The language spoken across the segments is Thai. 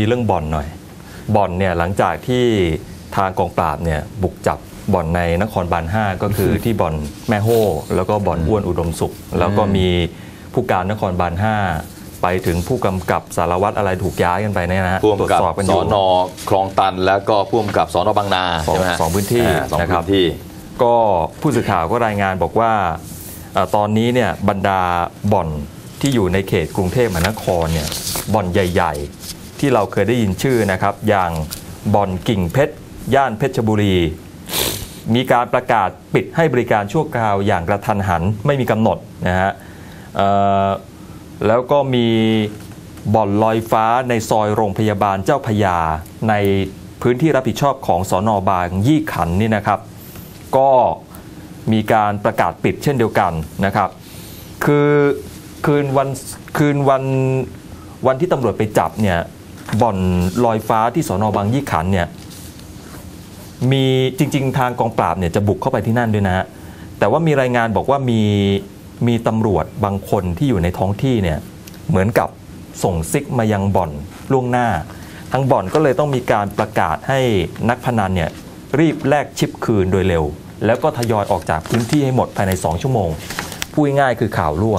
มีเรื่องบ่อนหน่อยบ่อนเนี่ยหลังจากที่ทางกองปราบเนี่ยบุกจับบ่อนในนครบาล5ก็คือที่บ่อนแม่โห่แล้วก็บ่อนอ้วนอุดมสุข แล้วก็มีผู้การนครบาล5ไปถึงผู้กำกับสารวัตรอะไรถูกย้ายกันไปเนี่ยนะฮะพ่วงตรวจกับสอบกันอสยู่อนอคลองตัน แล้วก็พ่วงกับสอนอบางนาสองใช่ไหมฮะสองพื้นที่าสองนะครับพื้นที่ ก็ผู้สื่อข่าวก็รายงานบอกว่าเอ่อตอนนี้เนี่ยบรรดาบ่อนที่อยู่ในเขตกรุงเทพมหานครเนี่ยบ่อนใหญ่ๆ ที่เราเคยได้ยินชื่อนะครับ อย่างบ่อนกิ่งเพชร ย่านเพชรบุรี มีการประกาศปิดให้บริการชั่วคราวอย่างกระทันหันไม่มีกำหนดนะฮะแล้วก็มีบ่อนลอยฟ้าในซอยโรงพยาบาลเจ้าพยา ในพื้นที่รับผิดชอบของสอนอบางยี่ขันนี่นะครับ ก็มีการประกาศปิดเช่นเดียวกันนะครับ คือคืนวันคืนวันวันที่ตำรวจไปจับเนี่ย บ่อนลอยฟ้าที่สอนอบางยี่ขันเนี่ยมีจริง ๆ ทางกองปราบเนี่ยจะบุกเข้าไปที่นั่นด้วยนะฮะแต่ว่ามีรายงานบอกว่ามีมีตำรวจบางคนที่อยู่ในท้องที่เนี่ยเหมือนกับส่งซิกมายังบ่อนล่วงหน้าทางบ่อนก็เลยต้องมีการประกาศให้นักพนันเนี่ยรีบแลกชิปคืนโดยเร็ว แล้วก็ทยอยออกจากพื้นที่ให้หมดภายใน 2 ชั่วโมงพูดง่ายๆคือข่าวรั่ว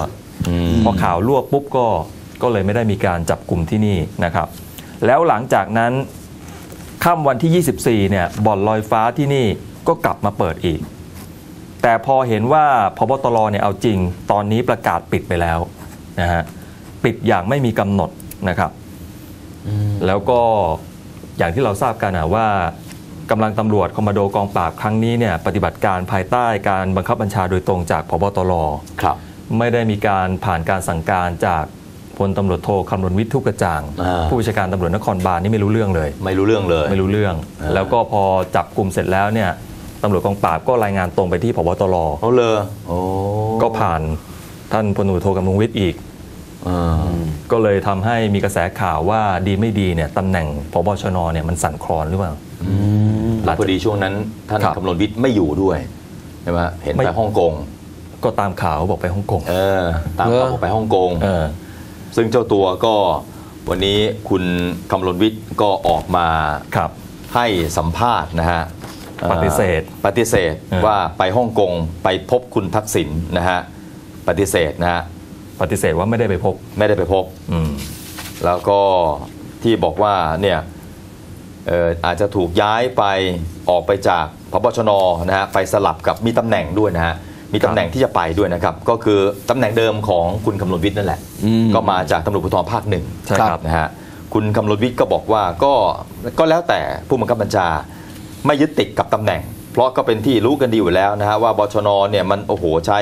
พอข่าวรั่วปุ๊บก็ก็เลยไม่ได้มีการจับกลุ่มที่นี่นะครับ แล้วหลังจากนั้นค่ำวันที่ 24 เนี่ยบ่อนลอยฟ้าที่นี่ก็กลับมาเปิดอีก แต่พอเห็นว่าพบตรเนี่ยเอาจริง ตอนนี้ประกาศปิดไปแล้วนะฮะปิดอย่างไม่มีกำหนดนะครับแล้วก็อย่างที่เราทราบกันนะว่ากำลังตำรวจคอมมานโดกองปราบครั้งนี้เนี่ยปฏิบัติการภายใต้การบังคับบัญชาโดยตรงจากพบตรครับ ไม่ได้มีการผ่านการสั่งการจาก พลตำรวจโทคำนวณวิทย์ทุกกระจ่าง อ่า ผู้บัญชาการตำรวจนครบาลนี่ไม่รู้เรื่องเลย ไม่รู้เรื่องเลย ไม่รู้เรื่อง อ่า แล้วก็พอจับกลุ่มเสร็จแล้วเนี่ยตำรวจกองปราบก็รายงานตรงไปที่พบตรเขาเลยโอ้ก็ผ่านท่านพลตำรวจโทคำนวณวิทย์อีก อ่าก็เลยทำให้มีกระแสข่าวว่าดีไม่ดีเนี่ยตำแหน่งพบชนเนี่ยมันสั่นคลอนหรือเปล่า แล้วพอดีช่วงนั้นท่านครับคำนวณวิทย์ไม่อยู่ด้วยใช่ไหมเห็นไม่ ไปฮ่องกงก็ตามข่าวบอกไปฮ่องกง เออตามข่าวบอกไปฮ่องกง เออ ซึ่งเจ้าตัวก็วันนี้คุณคำลนวิทย์ก็ออกมาครับให้สัมภาษณ์นะฮะอ่อปฏิเสธปฏิเสธเออว่าไปฮ่องกงไปพบคุณทักษิณนะฮะปฏิเสธนะฮะปฏิเสธว่าไม่ได้ไปพบไม่ได้ไปพบอืมแล้วก็ที่บอกว่าเนี่ยเอ่ออาจจะถูกย้ายไปออกไปจากพบชนนะฮะไปสลับกับมีตำแหน่งด้วยนะฮะ มีตำแหน่งที่จะไปด้วยนะครับ ก็คือตำแหน่งเดิมของคุณคำนวณวิทย์นั่นแหละอืมก็มาจากตำรวจภูธรภาคหนึ่งใช่ครับนะฮะคุณคำนวณวิทย์ก็บอกว่าก็ก็แล้วแต่ผู้บังคับบัญชาไม่ยึดติดกับตำแหน่ง เพราะก็เป็นที่รู้กันดีอยู่แล้วนะฮะว่าบชนเนี่ยมันโอ้โหใช้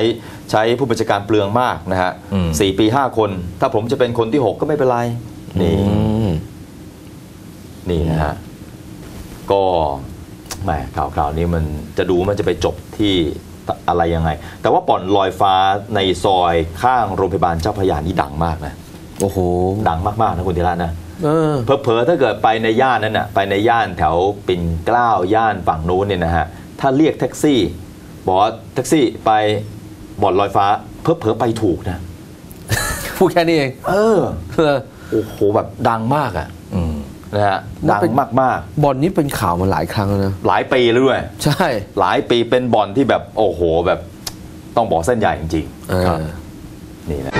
ใช้ผู้บัญชาการเปลืองมากนะฮะอืมสี่ปีห้าคน ถ้าผมจะเป็นคนที่หกก็ไม่เป็นไรนี่อืมนี่นะฮะก็แหมข่าวข่าวนี้มันจะดูมันจะไปจบที่ อะไรยังไง แต่ว่าป่อนลอยฟ้าในซอยข้างโรงพยาบาลเจ้าพระยานี่ดังมากนะโอ้โหดังมากๆนะคุณธีระนะเออเพอๆถ้าเกิดไปในย่านนั้นน่ะไปในย่านแถวปิ่นเกล้าย่านฝั่งนู้นเนี่ยนะฮะถ้าเรียกแท็กซี่บอกว่าแท็กซี่ไปบ่อนลอยฟ้าเพอๆไปถูกนะพูดแค่นี้เอง เออเออโอ้โหแบบดังมากอะอืม นะฮะนั่ดันงเป็นมากบอลนี้เป็นข่าวมาหลายครั้งแล้วนะๆหลายปีแล้วด้วย ใช่ หลายปีเป็นบอลที่แบบโอ้โหแบบต้องบอกเส้นใหญ่จริงเออครับๆนี่นะ